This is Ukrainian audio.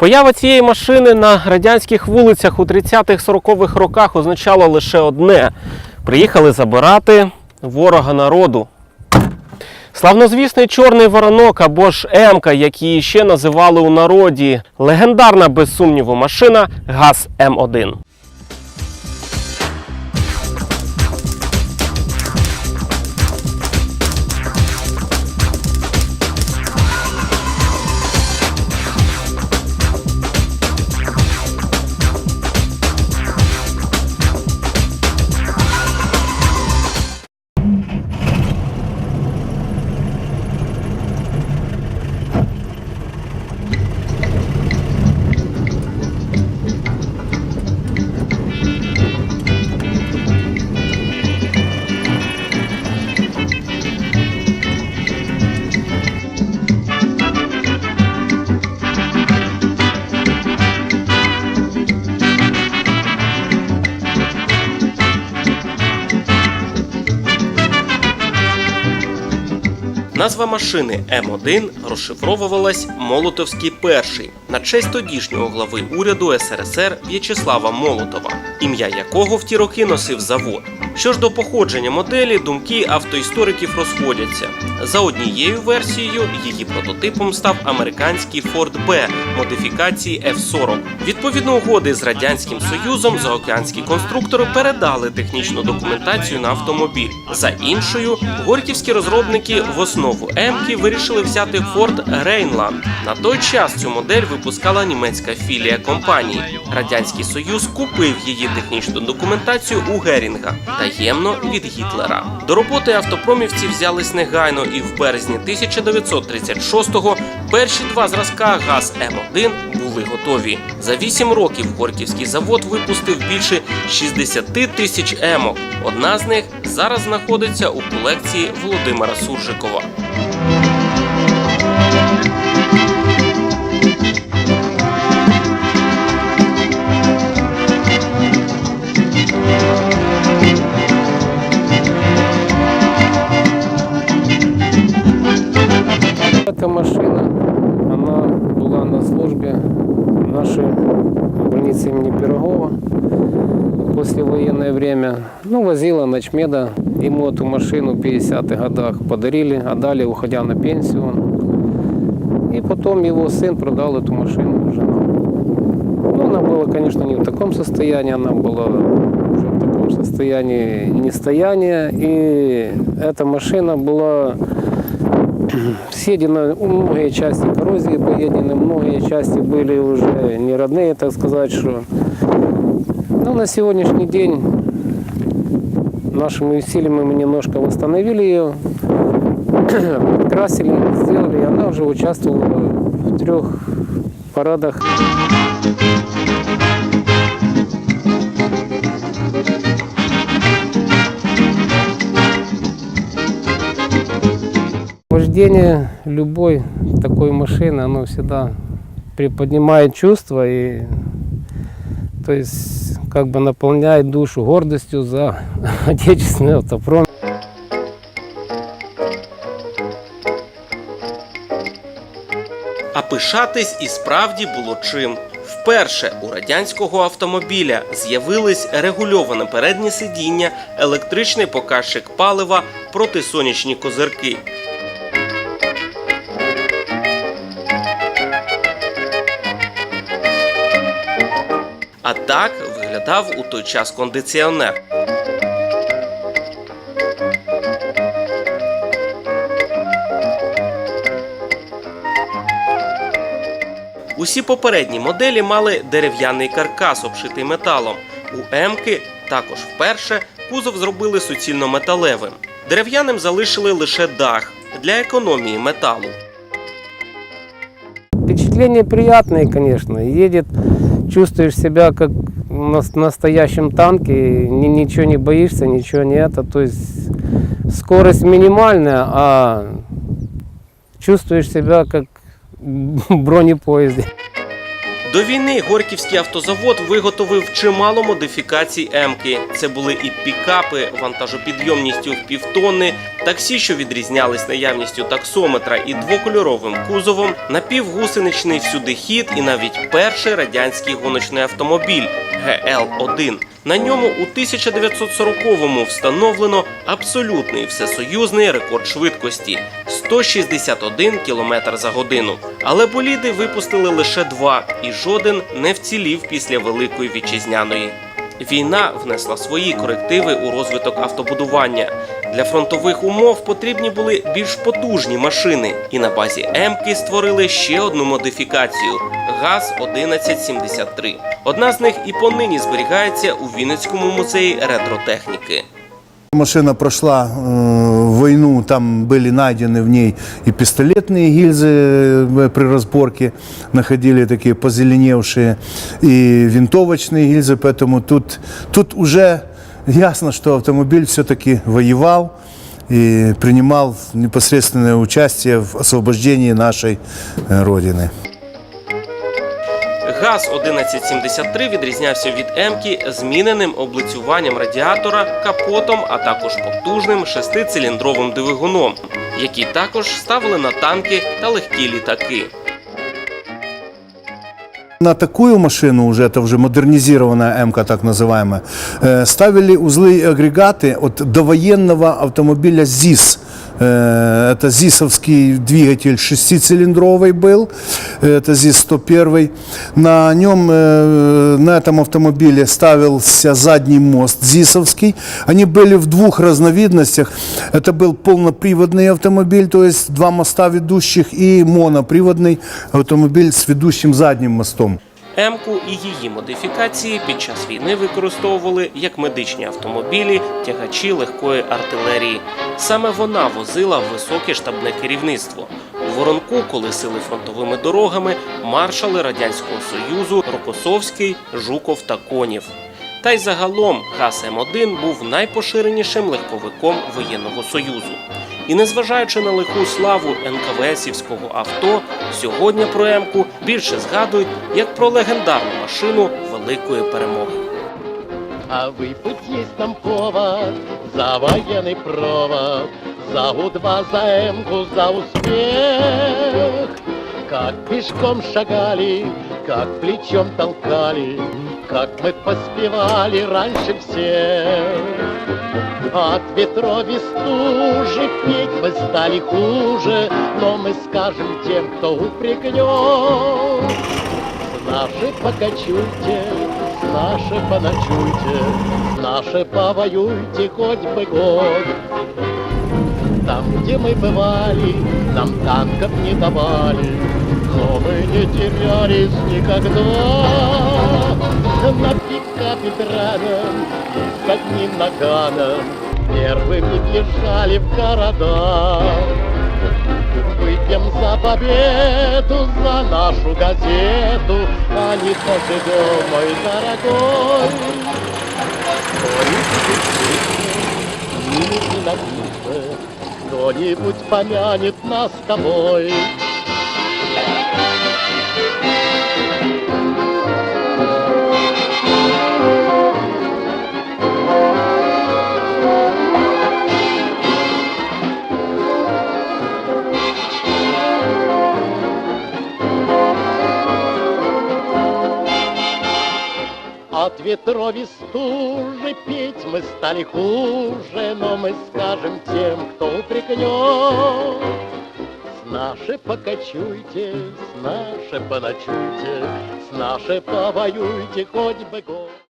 Поява цієї машини на радянських вулицях у 30-40-х роках означала лише одне: приїхали забирати ворога народу. Славнозвісний чорний воронок або ж Емка, як її ще називали у народі, легендарна без сумніву машина ГАЗ М1. Назва машини М1 розшифровувалась Молотовський перший на честь тодішнього глави уряду СРСР В'ячеслава Молотова, ім'я якого в ті роки носив завод. Що ж до походження моделі, думки автоісториків розходяться. За однією версією, її прототипом став американський Ford B модифікації F-40. Відповідно угоди з радянським союзом заокеанські конструктори передали технічну документацію на автомобіль. За іншою, горьківські розробники в основу М-ки вирішили взяти Ford Rheinland. На той час цю модель випускала німецька філія компанії. Радянський Союз купив її технічну документацію у Герінга таємно від Гітлера. До роботи автопромівці взялись негайно, і в березні 1936-го перші два зразка ГАЗ М1 були готові. За вісім років Горківський завод випустив більше 60 тисяч емок. Одна з них зараз знаходиться у колекції Володимира Суржикова. Эта машина, она была на службе нашей больнице имени Пирогова послевоенное время. Ну, возила ночмеда. Ему эту машину в 50-х годах подарили, отдали, уходя на пенсию. И потом его сын продал эту машину уже. Ну, она была, конечно, не в таком состоянии, она была уже в таком состоянии нестояния. И эта машина была съедено многие части коррозии поедены, многие части были уже не родные, так сказать, что. Но на сегодняшний день нашими усилиями мы немножко восстановили ее, красили, сделали, и она уже участвовала в трех парадах. Вождение любой такой машины, оно всегда приподнимает чувства и то есть как бы наполняет душу гордостью за отечественный автопром. А пишатись і справді було чим. Вперше у радянського автомобіля з'явились регульоване переднє сидіння, електричний показчик палива, протисонячні козирки. Так виглядав у той час кондиціонер. Усі попередні моделі мали дерев'яний каркас, обшитий металом. У М-ки також вперше кузов зробили суцільно металевим. Дерев'яним залишили лише дах для економії металу. Впечатления приятные, конечно. Едет, чувствуешь себя как на настоящем танке, ни- ничего не боишься, ничего не это. То есть скорость минимальная, а чувствуешь себя как в бронепоезде. До війни Горьківський автозавод виготовив чимало модифікацій М-ки. Це були і пікапи вантажопідйомністю в півтонни, таксі, що відрізнялись наявністю таксометра і двокольоровим кузовом, напівгусеничний всюдихід і навіть перший радянський гоночний автомобіль ГЛ-1. На ньому у 1940-му встановлено абсолютний всесоюзний рекорд швидкості 161 км за годину. Але боліди випустили лише два, і жоден не вцілів після Великої вітчизняної. Війна внесла свої корективи у розвиток автобудування. Для фронтових умов потрібні були більш потужні машини, і на базі М-ки створили ще одну модифікацію ГАЗ-1173. Одна з них і понині зберігається у Вінницькому музеї ретротехніки. Машина прошла э, войну, там были найдены в ней и пистолетные гильзы э, при разборке, находили такие позеленевшие, и винтовочные гильзы, поэтому тут, тут уже ясно, что автомобиль все-таки воевал и принимал непосредственное участие в освобождении нашей э, Родины. ГАЗ-1173 відрізнявся від М-ки зміненим облицюванням радіатора, капотом, а також потужним шестициліндровим двигуном, який також ставили на танки та легкі літаки. На такую машину, уже это уже модернизированная м так называемая, э, ставили узлы и агрегаты от довоенного автомобиля ЗИС. Э, Это ЗИСовский двигатель шестицилиндровый был, это ЗИС-101. На нем, э, на этом автомобиле ставился задний мост ЗИСовский. Они были в двух разновидностях. Это был полноприводный автомобиль, то есть два моста ведущих, и моноприводный автомобиль с ведущим задним мостом. М-ку і її модифікації під час війни використовували як медичні автомобілі, тягачі легкої артилерії. Саме вона возила високе штабне керівництво. У Воронку колесили фронтовими дорогами маршали Радянського Союзу Рокосовський, Жуков та Конів. Та й загалом ГАЗ М1 був найпоширенішим легковиком воєнного союзу. І незважаючи на лиху славу НКВСівського авто, сьогодні про М-ку більше згадують як про легендарну машину великої перемоги. А выпить есть нам повод за военный провод, за У-2, за М-ку, за успех. Как пешком шагали, как плечом толкали, как мы поспевали раньше всех. От ветров и стужи петь мы стали хуже, но мы скажем тем, кто упрекнет. С нашей покачуйте, с нашей поночуйте, с нашей повоюйте хоть бы год. Там, где мы бывали, нам танков не давали, но мы не терялись никогда. На пикапе драном и с одним наганом первыми бежали в города. Выпьем за победу, за нашу газету, а не поживем, мой дорогой. Кто-нибудь помянет нас с тобой. От ветров и стужи петь мы стали хуже, но мы скажем тем, кто упрекнет. С нашей покачуйте, с нашей поночуйте, с нашей повоюйте хоть бы год.